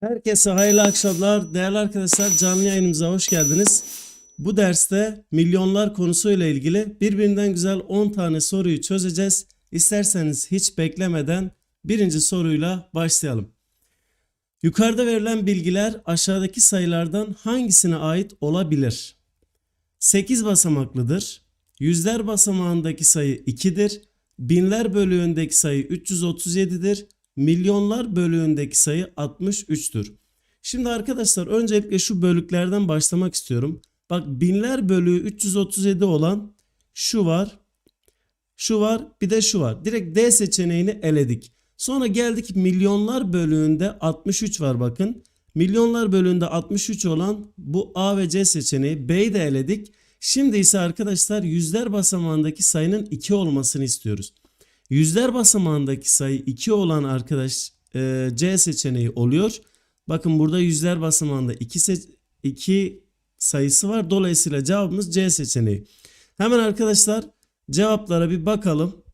Herkese hayırlı akşamlar. Değerli arkadaşlar canlı yayınımıza hoş geldiniz. Bu derste milyonlar konusuyla ilgili birbirinden güzel 10 tane soruyu çözeceğiz. İsterseniz hiç beklemeden birinci soruyla başlayalım. Yukarıda verilen bilgiler aşağıdaki sayılardan hangisine ait olabilir? 8 basamaklıdır. Yüzler basamağındaki sayı 2'dir. Binler bölüğündeki sayı 337'dir. Milyonlar bölüğündeki sayı 63'tür. Şimdi arkadaşlar öncelikle şu bölüklerden başlamak istiyorum. Bak binler bölüğü 337 olan şu var. Şu var bir de şu var. Direkt D seçeneğini eledik. Sonra geldik milyonlar bölüğünde 63 var bakın. Milyonlar bölüğünde 63 olan bu A ve C seçeneği B'yi de eledik. Şimdi ise arkadaşlar yüzler basamağındaki sayının 2 olmasını istiyoruz. Yüzler basamağındaki sayı 2 olan arkadaş e, C seçeneği oluyor. Bakın burada yüzler basamağında 2 2 sayısı var. Dolayısıyla cevabımız C seçeneği. Hemen arkadaşlar cevaplara bir bakalım.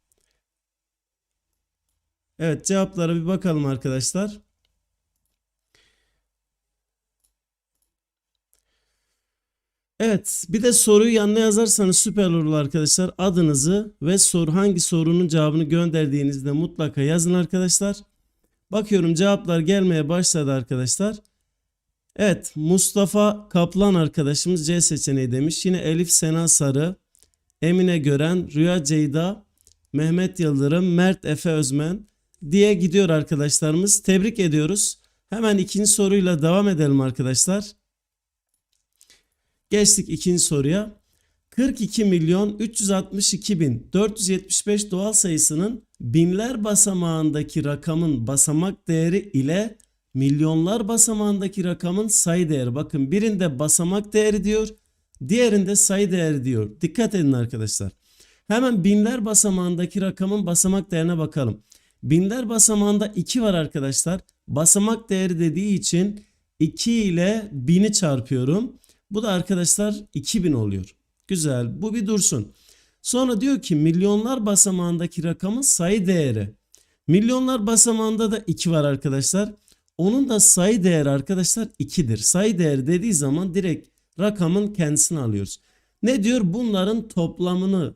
Evet cevaplara bir bakalım arkadaşlar. Evet bir de soruyu yanına yazarsanız süper olur arkadaşlar. Adınızı ve soru hangi sorunun cevabını gönderdiğinizde mutlaka yazın arkadaşlar. Bakıyorum cevaplar gelmeye başladı arkadaşlar. Evet Mustafa Kaplan arkadaşımız C seçeneği demiş. Yine Elif Sena Sarı, Emine Gören, Rüya Ceyda, Mehmet Yıldırım, Mert Efe Özmen diye gidiyor arkadaşlarımız. Tebrik ediyoruz. Hemen ikinci soruyla devam edelim arkadaşlar. Geçtik ikinci soruya. 42 milyon 362 bin 475 doğal sayısının binler basamağındaki rakamın basamak değeri ile milyonlar basamağındaki rakamın sayı değeri. Bakın birinde basamak değeri diyor, diğerinde sayı değeri diyor. Dikkat edin arkadaşlar. Hemen binler basamağındaki rakamın basamak değerine bakalım. Binler basamağında 2 var arkadaşlar. Basamak değeri dediği için 2 ile 1000'i çarpıyorum. Bu da arkadaşlar 2000 oluyor. Güzel bu bir dursun. Sonra diyor ki milyonlar basamağındaki rakamın sayı değeri. Milyonlar basamağında da 2 var arkadaşlar. Onun da sayı değeri arkadaşlar 2'dir. Sayı değeri dediği zaman direkt rakamın kendisini alıyoruz. Ne diyor? Bunların toplamını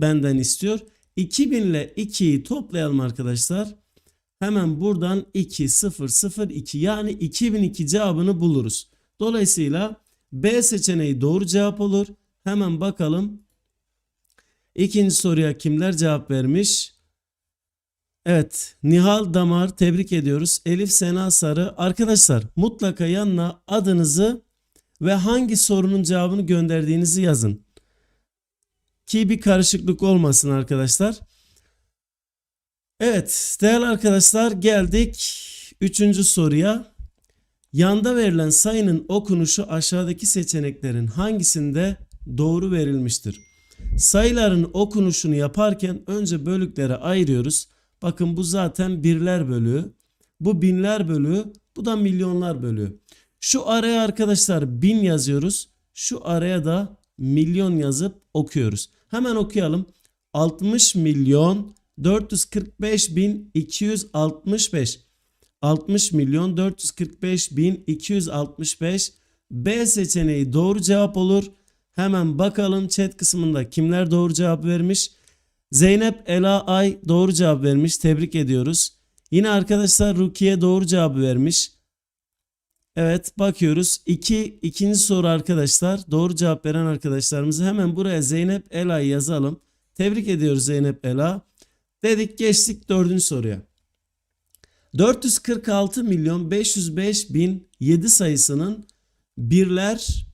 benden istiyor. 2000 ile 2'yi toplayalım arkadaşlar. Hemen buradan 2 0 0 2 yani 2002 cevabını buluruz. Dolayısıyla B seçeneği doğru cevap olur. Hemen bakalım. İkinci soruya kimler cevap vermiş? Evet, Nihal Damar tebrik ediyoruz. Elif Sena Sarı. Arkadaşlar mutlaka yanına adınızı ve hangi sorunun cevabını gönderdiğinizi yazın. Ki bir karışıklık olmasın arkadaşlar. Evet, değerli arkadaşlar geldik üçüncü soruya. Yanda verilen sayının okunuşu aşağıdaki seçeneklerin hangisinde doğru verilmiştir? Sayıların okunuşunu yaparken önce bölüklere ayırıyoruz. Bakın bu zaten birler bölüğü. Bu binler bölüğü. Bu da milyonlar bölüğü. Şu araya arkadaşlar bin yazıyoruz. Şu araya da milyon yazıp okuyoruz. Hemen okuyalım. 60 milyon 445 bin 265. 60 milyon 445 bin 265 B seçeneği doğru cevap olur. Hemen bakalım chat kısmında kimler doğru cevap vermiş. Zeynep Ela Ay doğru cevap vermiş. Tebrik ediyoruz. Yine arkadaşlar Rukiye doğru cevap vermiş. Evet bakıyoruz. İki, ikinci soru arkadaşlar. Doğru cevap veren arkadaşlarımızı hemen buraya Zeynep Ela yazalım. Tebrik ediyoruz Zeynep Ela. Dedik geçtik dördüncü soruya. 446 milyon 505 bin 7 sayısının birler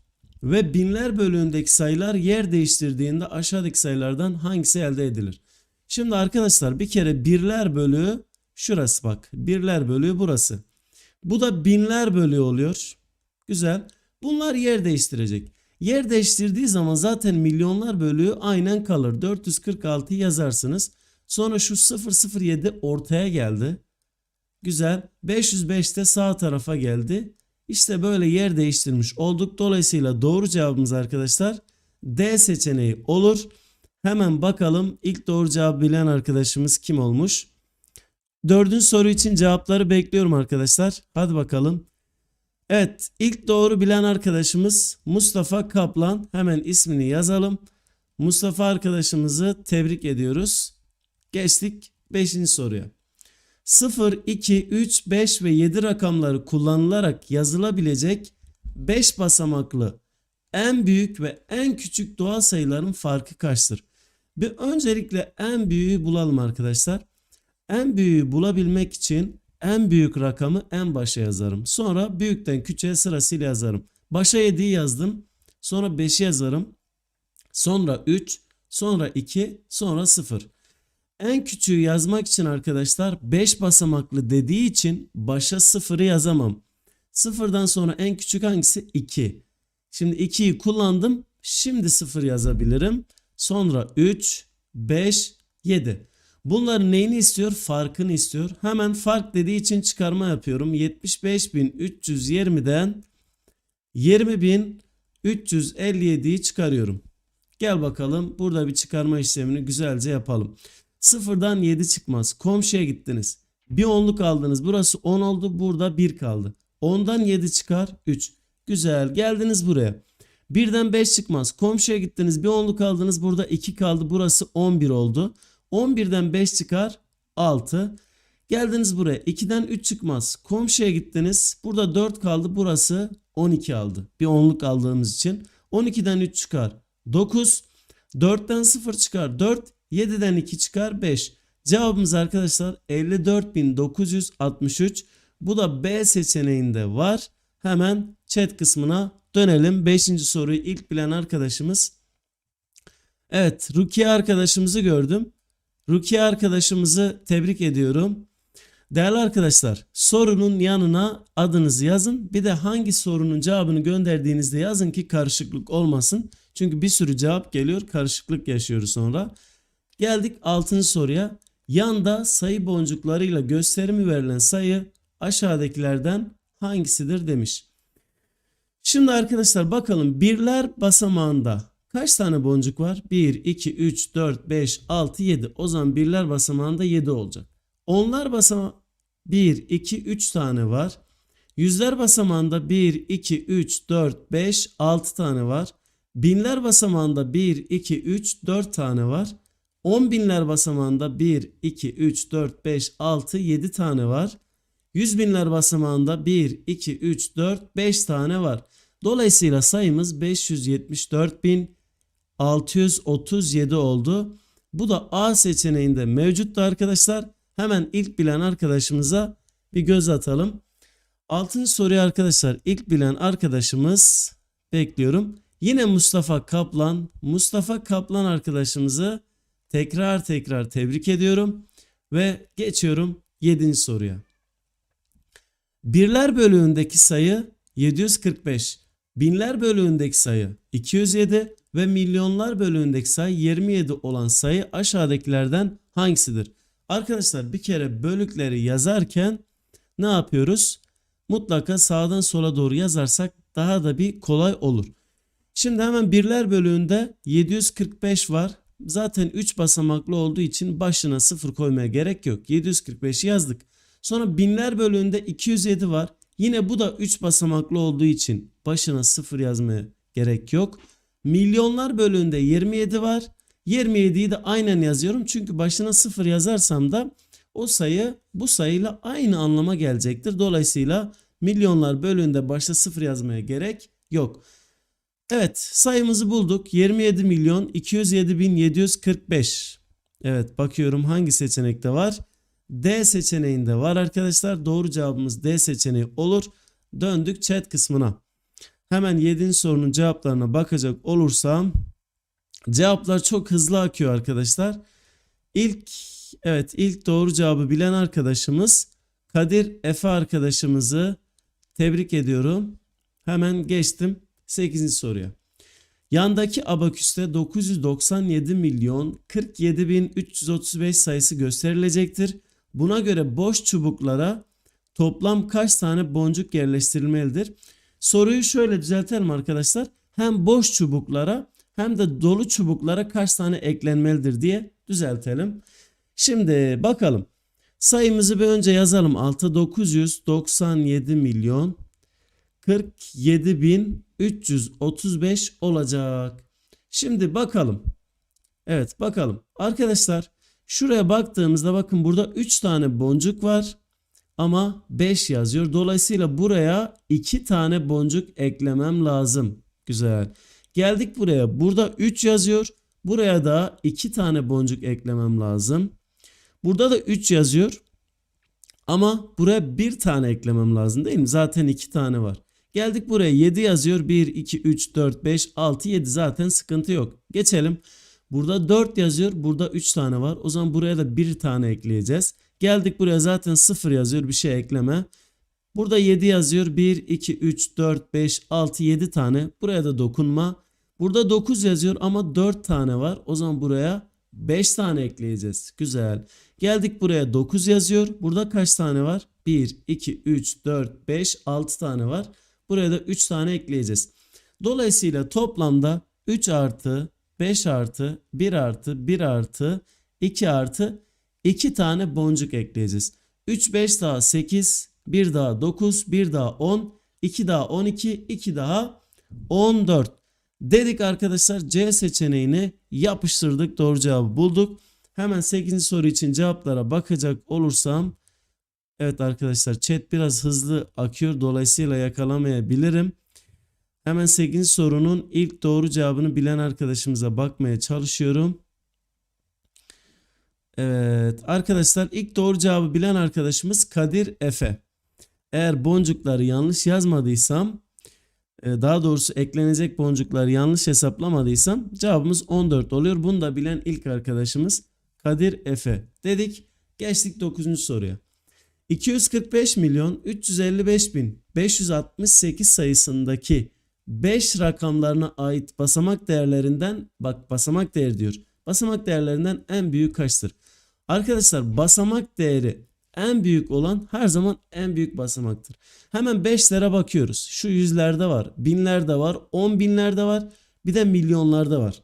ve binler bölüğündeki sayılar yer değiştirdiğinde aşağıdaki sayılardan hangisi elde edilir? Şimdi arkadaşlar bir kere birler bölüğü şurası bak. Birler bölüğü burası. Bu da binler bölüğü oluyor. Güzel. Bunlar yer değiştirecek. Yer değiştirdiği zaman zaten milyonlar bölüğü aynen kalır. 446 yazarsınız. Sonra şu 007 ortaya geldi. Güzel. 505 de sağ tarafa geldi. İşte böyle yer değiştirmiş olduk. Dolayısıyla doğru cevabımız arkadaşlar D seçeneği olur. Hemen bakalım ilk doğru cevabı bilen arkadaşımız kim olmuş? Dördüncü soru için cevapları bekliyorum arkadaşlar. Hadi bakalım. Evet, ilk doğru bilen arkadaşımız Mustafa Kaplan. Hemen ismini yazalım. Mustafa arkadaşımızı tebrik ediyoruz. Geçtik 5. soruya. 0, 2, 3, 5 ve 7 rakamları kullanılarak yazılabilecek 5 basamaklı en büyük ve en küçük doğal sayıların farkı kaçtır? Bir öncelikle en büyüğü bulalım arkadaşlar. En büyüğü bulabilmek için en büyük rakamı en başa yazarım. Sonra büyükten küçüğe sırasıyla yazarım. Başa 7'yi yazdım. Sonra 5'i yazarım. Sonra 3, sonra 2, sonra 0. En küçüğü yazmak için arkadaşlar 5 basamaklı dediği için başa 0'ı yazamam. Sıfırdan sonra en küçük hangisi? 2. Şimdi 2'yi kullandım. Şimdi 0 yazabilirim. Sonra 3, 5, 7. Bunların neyini istiyor? Farkını istiyor. Hemen fark dediği için çıkarma yapıyorum. 75.320'den 20.357'yi çıkarıyorum. Gel bakalım burada bir çıkarma işlemini güzelce yapalım. Sıfırdan 7 çıkmaz. Komşuya gittiniz. Bir onluk aldınız. Burası 10 oldu. Burada 1 kaldı. 10'dan 7 çıkar 3. Güzel. Geldiniz buraya. Birden 5 çıkmaz. Komşuya gittiniz. Bir onluk aldınız. Burada 2 kaldı. Burası 11 oldu. 11'den 5 çıkar 6. Geldiniz buraya. 2'den 3 çıkmaz. Komşuya gittiniz. Burada 4 kaldı. Burası 12 aldı. Bir onluk aldığımız için. 12'den 3 çıkar 9. 4'ten 0 çıkar 4. 7'den 2 çıkar 5. Cevabımız arkadaşlar 54.963. Bu da B seçeneğinde var. Hemen chat kısmına dönelim. 5. soruyu ilk bilen arkadaşımız. Evet Rukiye arkadaşımızı gördüm. Rukiye arkadaşımızı tebrik ediyorum. Değerli arkadaşlar sorunun yanına adınızı yazın. Bir de hangi sorunun cevabını gönderdiğinizde yazın ki karışıklık olmasın. Çünkü bir sürü cevap geliyor karışıklık yaşıyoruz sonra. Geldik 6. soruya. Yanda sayı boncuklarıyla gösterimi verilen sayı aşağıdakilerden hangisidir demiş. Şimdi arkadaşlar bakalım birler basamağında kaç tane boncuk var? 1, 2, 3, 4, 5, 6, 7. O zaman birler basamağında 7 olacak. Onlar basamağı 1, 2, 3 tane var. Yüzler basamağında 1, 2, 3, 4, 5, 6 tane var. Binler basamağında 1, 2, 3, 4 tane var. 10 binler basamağında 1, 2, 3, 4, 5, 6, 7 tane var. 100 binler basamağında 1, 2, 3, 4, 5 tane var. Dolayısıyla sayımız 574.637 oldu. Bu da A seçeneğinde mevcuttu arkadaşlar. Hemen ilk bilen arkadaşımıza bir göz atalım. Altıncı soruyu arkadaşlar ilk bilen arkadaşımız bekliyorum. Yine Mustafa Kaplan. Mustafa Kaplan arkadaşımızı tekrar tekrar tebrik ediyorum. Ve geçiyorum 7. soruya. Birler bölüğündeki sayı 745, binler bölüğündeki sayı 207 ve milyonlar bölüğündeki sayı 27 olan sayı aşağıdakilerden hangisidir? Arkadaşlar bir kere bölükleri yazarken ne yapıyoruz? Mutlaka sağdan sola doğru yazarsak daha da bir kolay olur. Şimdi hemen birler bölüğünde 745 var. Zaten 3 basamaklı olduğu için başına 0 koymaya gerek yok. 745'i yazdık. Sonra binler bölüğünde 207 var. Yine bu da 3 basamaklı olduğu için başına 0 yazmaya gerek yok. Milyonlar bölüğünde 27 var. 27'yi de aynen yazıyorum. Çünkü başına 0 yazarsam da o sayı bu sayıyla aynı anlama gelecektir. Dolayısıyla milyonlar bölüğünde başta 0 yazmaya gerek yok. Evet sayımızı bulduk. 27 milyon 207 bin 745. Evet bakıyorum hangi seçenekte var. D seçeneğinde var arkadaşlar. Doğru cevabımız D seçeneği olur. Döndük chat kısmına. Hemen 7. sorunun cevaplarına bakacak olursam cevaplar çok hızlı akıyor arkadaşlar. İlk evet ilk doğru cevabı bilen arkadaşımız Kadir Efe arkadaşımızı tebrik ediyorum. Hemen geçtim 8. soruya. Yandaki abaküste 997 milyon 47 bin 335 sayısı gösterilecektir. Buna göre boş çubuklara toplam kaç tane boncuk yerleştirilmelidir? Soruyu şöyle düzeltelim arkadaşlar. Hem boş çubuklara hem de dolu çubuklara kaç tane eklenmelidir diye düzeltelim. Şimdi bakalım. Sayımızı bir önce yazalım. 6 997 milyon 47.335 olacak. Şimdi bakalım. Evet bakalım. Arkadaşlar şuraya baktığımızda bakın burada 3 tane boncuk var ama 5 yazıyor. Dolayısıyla buraya 2 tane boncuk eklemem lazım. Güzel. Geldik buraya. Burada 3 yazıyor. Buraya da 2 tane boncuk eklemem lazım. Burada da 3 yazıyor. Ama buraya bir tane eklemem lazım değil mi? Zaten 2 tane var. Geldik buraya 7 yazıyor. 1, 2, 3, 4, 5, 6, 7 zaten sıkıntı yok. Geçelim. Burada 4 yazıyor. Burada 3 tane var. O zaman buraya da bir tane ekleyeceğiz. Geldik buraya zaten 0 yazıyor. Bir şey ekleme. Burada 7 yazıyor. 1, 2, 3, 4, 5, 6, 7 tane. Buraya da dokunma. Burada 9 yazıyor ama 4 tane var. O zaman buraya 5 tane ekleyeceğiz. Güzel. Geldik buraya 9 yazıyor. Burada kaç tane var? 1, 2, 3, 4, 5, 6 tane var. Buraya da 3 tane ekleyeceğiz. Dolayısıyla toplamda 3 artı 5 artı 1 artı 1 artı 2 artı 2 tane boncuk ekleyeceğiz. 3 5 daha 8, 1 daha 9, 1 daha 10, 2 daha 12, 2 daha 14. Dedik arkadaşlar C seçeneğini yapıştırdık doğru cevabı bulduk. Hemen 8. soru için cevaplara bakacak olursam Evet arkadaşlar chat biraz hızlı akıyor dolayısıyla yakalamayabilirim. Hemen 8. sorunun ilk doğru cevabını bilen arkadaşımıza bakmaya çalışıyorum. Evet arkadaşlar ilk doğru cevabı bilen arkadaşımız Kadir Efe. Eğer boncukları yanlış yazmadıysam e, daha doğrusu eklenecek boncukları yanlış hesaplamadıysam cevabımız 14 oluyor. Bunu da bilen ilk arkadaşımız Kadir Efe dedik. Geçtik 9. soruya. 245 milyon 355 bin 568 sayısındaki 5 rakamlarına ait basamak değerlerinden bak basamak değeri diyor. Basamak değerlerinden en büyük kaçtır? Arkadaşlar basamak değeri en büyük olan her zaman en büyük basamaktır. Hemen 5'lere bakıyoruz. Şu yüzlerde var, binlerde var, on binlerde var, bir de milyonlarda var.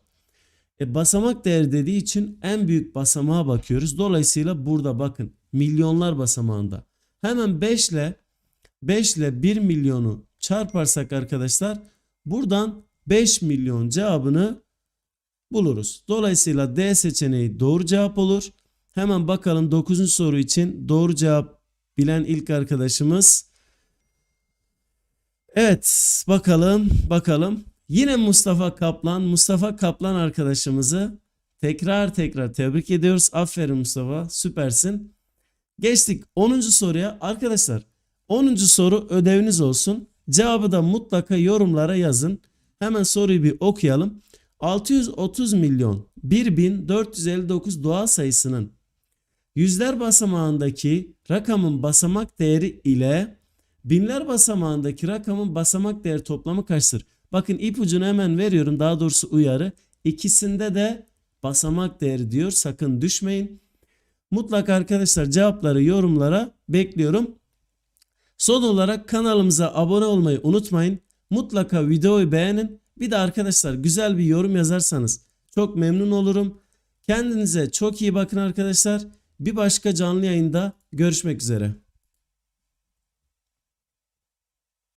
E, basamak değeri dediği için en büyük basamağa bakıyoruz. Dolayısıyla burada bakın milyonlar basamağında. Hemen 5 ile 5 ile 1 milyonu çarparsak arkadaşlar buradan 5 milyon cevabını buluruz. Dolayısıyla D seçeneği doğru cevap olur. Hemen bakalım 9. soru için doğru cevap bilen ilk arkadaşımız. Evet bakalım bakalım. Yine Mustafa Kaplan. Mustafa Kaplan arkadaşımızı tekrar tekrar tebrik ediyoruz. Aferin Mustafa süpersin. Geçtik 10. soruya. Arkadaşlar 10. soru ödeviniz olsun. Cevabı da mutlaka yorumlara yazın. Hemen soruyu bir okuyalım. 630 milyon 1459 doğal sayısının yüzler basamağındaki rakamın basamak değeri ile binler basamağındaki rakamın basamak değeri toplamı kaçtır? Bakın ipucunu hemen veriyorum daha doğrusu uyarı. İkisinde de basamak değeri diyor sakın düşmeyin. Mutlaka arkadaşlar cevapları yorumlara bekliyorum. Son olarak kanalımıza abone olmayı unutmayın. Mutlaka videoyu beğenin. Bir de arkadaşlar güzel bir yorum yazarsanız çok memnun olurum. Kendinize çok iyi bakın arkadaşlar. Bir başka canlı yayında görüşmek üzere.